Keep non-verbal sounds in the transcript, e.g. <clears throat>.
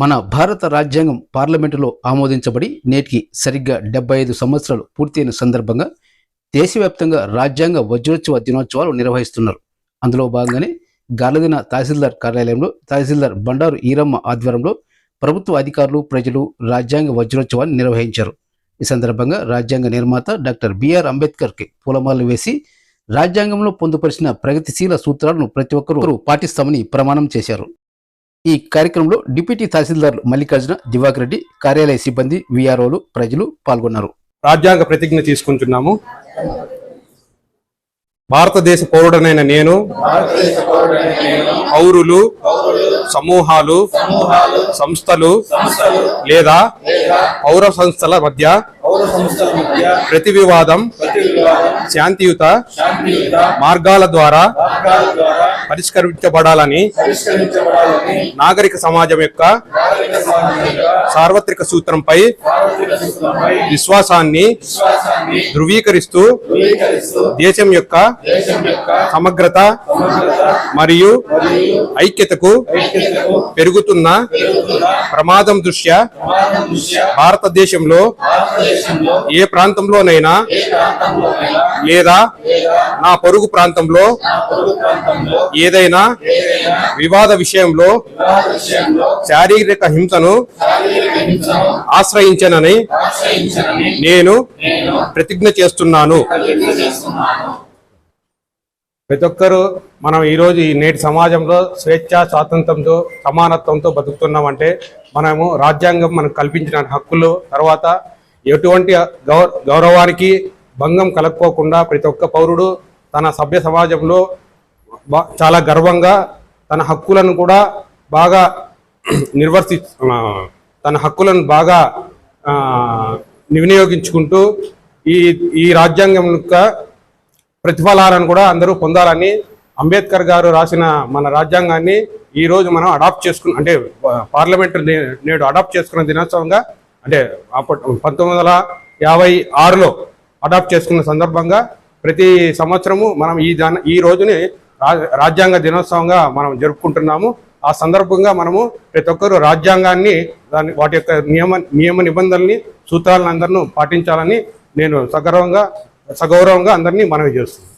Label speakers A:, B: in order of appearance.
A: మన భారత రాజ్యాంగం పార్లమెంటులో ఆమోదించబడి నేటికి సరిగ్గా డెబ్బై ఐదు సంవత్సరాలు పూర్తయిన సందర్భంగా దేశవ్యాప్తంగా రాజ్యాంగ వజ్రోత్సవ దినోత్సవాలు నిర్వహిస్తున్నారు. అందులో భాగంగానే గాలదిన తహసీల్దార్ కార్యాలయంలో తహసీల్దార్ బండారు ఈరమ్మ ఆధ్వర్యంలో ప్రభుత్వ అధికారులు ప్రజలు రాజ్యాంగ వజ్రోత్సవాన్ని నిర్వహించారు. ఈ సందర్భంగా రాజ్యాంగ నిర్మాత డాక్టర్ బిఆర్ అంబేద్కర్కి పూలమాలలు వేసి రాజ్యాంగంలో పొందుపరిచిన ప్రగతిశీల సూత్రాలను ప్రతి ఒక్కరూ పాటిస్తామని ప్రమాణం చేశారు. ఈ కార్యక్రమంలో డిప్యూటీ తహసీల్దార్ మల్లికార్జున దివాకర్ రెడ్డి కార్యాలయ సిబ్బంది విఆర్ఓలు ప్రజలు పాల్గొన్నారు.
B: రాజ్యాంగ ప్రతిజ్ఞ తీసుకుంటున్నాము. భారతదేశ పౌరుడనైన నేను పౌరులు సమూహాలు సంస్థలు లేదా పౌర సంస్థల మధ్య ప్రతి వివాదం శాంతియుత మార్గాల ద్వారా పరిష్కరించబడాలని నాగరిక సమాజం యొక్క సార్వత్రిక సూత్రంపై విశ్వాసాన్ని ధృవీకరిస్తూ దేశం యొక్క సమగ్రత మరియు ఐక్యతకు పెరుగుతున్న ప్రమాదం దృష్ట్యా భారతదేశంలో ఏ ప్రాంతంలోనైనా లేదా నా పొరుగు ప్రాంతంలో ఏదైనా వివాద విషయంలో శారీరక హింసను ఆశ్రయించనని నేను ప్రతిజ్ఞ చేస్తున్నాను. ప్రతి ఒక్కరూ మనం ఈరోజు ఈ నేటి సమాజంలో స్వేచ్ఛ స్వాతంత్రంతో సమానత్వంతో బతుకుతున్నామంటే మనము రాజ్యాంగం మనకు కల్పించిన హక్కులు తర్వాత ఎటువంటి గౌరవానికి భంగం కలక్కోకుండా ప్రతి ఒక్క పౌరుడు తన సభ్య సమాజంలో చాలా గర్వంగా తన హక్కులను కూడా బాగా <clears throat> నిర్వర్తి తన హక్కులను బాగా వినియోగించుకుంటూ ఈ ఈ రాజ్యాంగం యొక్క ప్రతిఫలాలను కూడా అందరూ పొందాలని అంబేద్కర్ గారు రాసిన మన రాజ్యాంగాన్ని ఈరోజు మనం అడాప్ట్ చేసుకున్న అంటే పార్లమెంట్ నేడు అడాప్ట్ చేసుకున్న దినోత్సవంగా అంటే పంతొమ్మిది వందల యాభై ఆరులో అడాప్ట్ చేసుకున్న సందర్భంగా ప్రతి సంవత్సరము మనం ఈ దాని ఈ రోజుని రాజ్యాంగ దినోత్సవంగా మనం జరుపుకుంటున్నాము. ఆ సందర్భంగా మనము ప్రతి ఒక్కరూ రాజ్యాంగాన్ని దాని వాటి యొక్క నియమ నియమ నిబంధనల్ని సూత్రాలను అందరినూ పాటించాలని నేను సగర్వంగా సగౌరవంగా అందరినీ మనవి చేస్తున్నాను.